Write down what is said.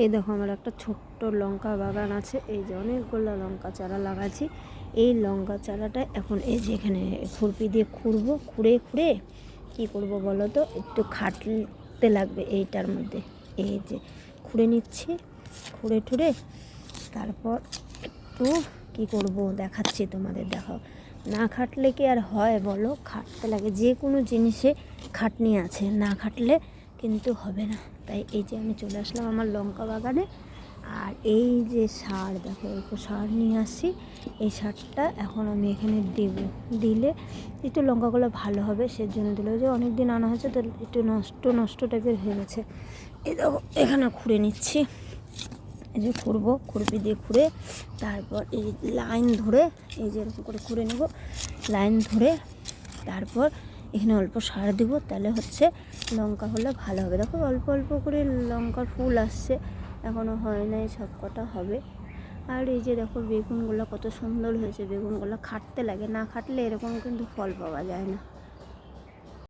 এই দেখো আমার একটা ছোট্ট লঙ্কা বাগান আছে। এই যে অনেকগুলো লঙ্কা চারা লাগাচ্ছি। এই লঙ্কা চারাটা এখন এই যে এখানে খুরপি দিয়ে খুঁড়বো, খুঁড়ে খুঁড়ে কী করব বলো তো? একটু খাটতে লাগবে এইটার মধ্যে। এই যে খুঁড়ে নিচ্ছি, খুঁড়ে টুড়ে তারপর একটু কী করব দেখাচ্ছি তোমাদের, দেখো। না খাটলে কি আর হয় বলো? খাটতে লাগে, যে কোনো জিনিসে খাটনি আছে। না খাটলে কিন্তু হবে না। তাই এই যে আমি চলে আসলাম আমার লঙ্কা বাগানে। আর এই যে সার, দেখো অল্প সার নিয়ে আসি। এই সারটা এখন আমি এখানে দেব। দিলে একটু লঙ্কাগুলো ভালো হবে, সেজন্য দিলে। যে অনেক দিন আনা হয়েছে, তো একটু নষ্ট নষ্ট টাইপের হয়ে গেছে। এই দেখো, এখানে খুঁড়ে নিচ্ছি। এই যে খুঁড়বো খুরপি দিয়ে খুঁড়ে, তারপর এই লাইন ধরে, এই যে এরকম করে খুঁড়ে নেব। লাইন ধরে, তারপর এখানে অল্প সার দেবো, তাহলে হচ্ছে লঙ্কা হলে ভালো হবে। দেখো অল্প অল্প করে লঙ্কার ফুল আসছে এখনও হয় নাই, সব কটা হবে। আর এই যে দেখো বেগুনগুলো কত সুন্দর হয়েছে, বেগুনগুলো খাটতে লাগে, না খাটলে এরকম কিন্তু ফল পাওয়া যায় না।